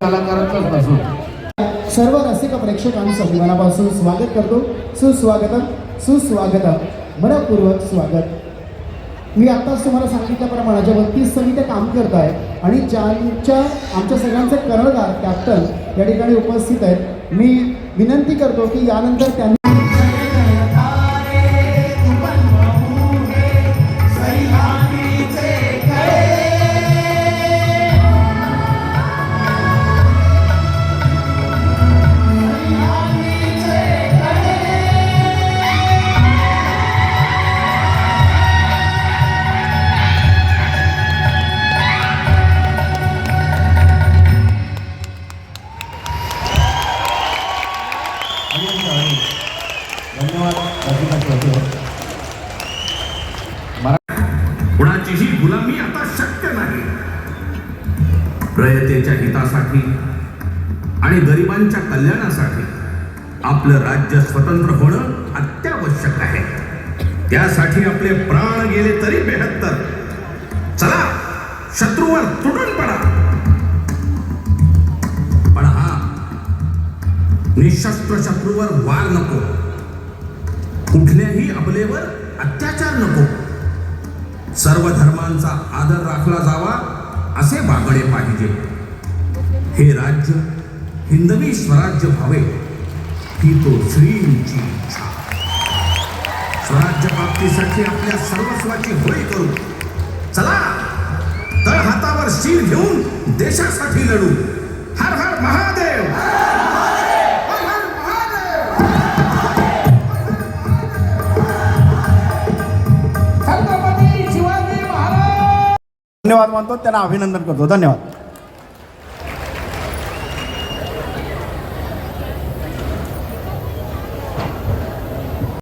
कलाकारांचाच नसून सर्व रसिक प्रेक्षकांचं मनापासून स्वागत करतो. सुस्वागतम सुस्वागतम. मनपूर्वक स्वागत. मी आत्ताच तुम्हाला सांगितल्याप्रमाणे ज्या बत्तीस समित्या काम करत आहे आणि ज्यांच्या आमच्या सगळ्यांचे कर्णधार कॅप्टन या ठिकाणी उपस्थित आहेत. मी विनंती करतो की यानंतर त्यांनी धन्यवाद. कुणाचीही गुलामी आता शक्य नाही. प्रयतेच्या हितासाठी आणि गरिबांच्या कल्याणासाठी आपलं राज्य स्वतंत्र होणं अत्यावश्यक आहे. त्यासाठी आपले प्राण गेले तरी बेहत्तर. चला शत्रूवर तुटून पडा. निशस्त्र शत्रूवर वार नको. कुठल्याही अबलेवर अत्याचार नको. सर्व धर्मांचा आदर राखला जावा असे वागणे पाहिजे. हे राज्य हिंदवी स्वराज्य व्हावे ही तो श्रींची इच्छा. स्वराज्य प्राप्तीसाठी आपल्या सर्वस्वाची होळी करू. चला तळ हातावर शीर घेऊन देशासाठी लढू. हर हर महादेव! धन्यवाद मानतो त्यांना अभिनंदन करतो. धन्यवाद.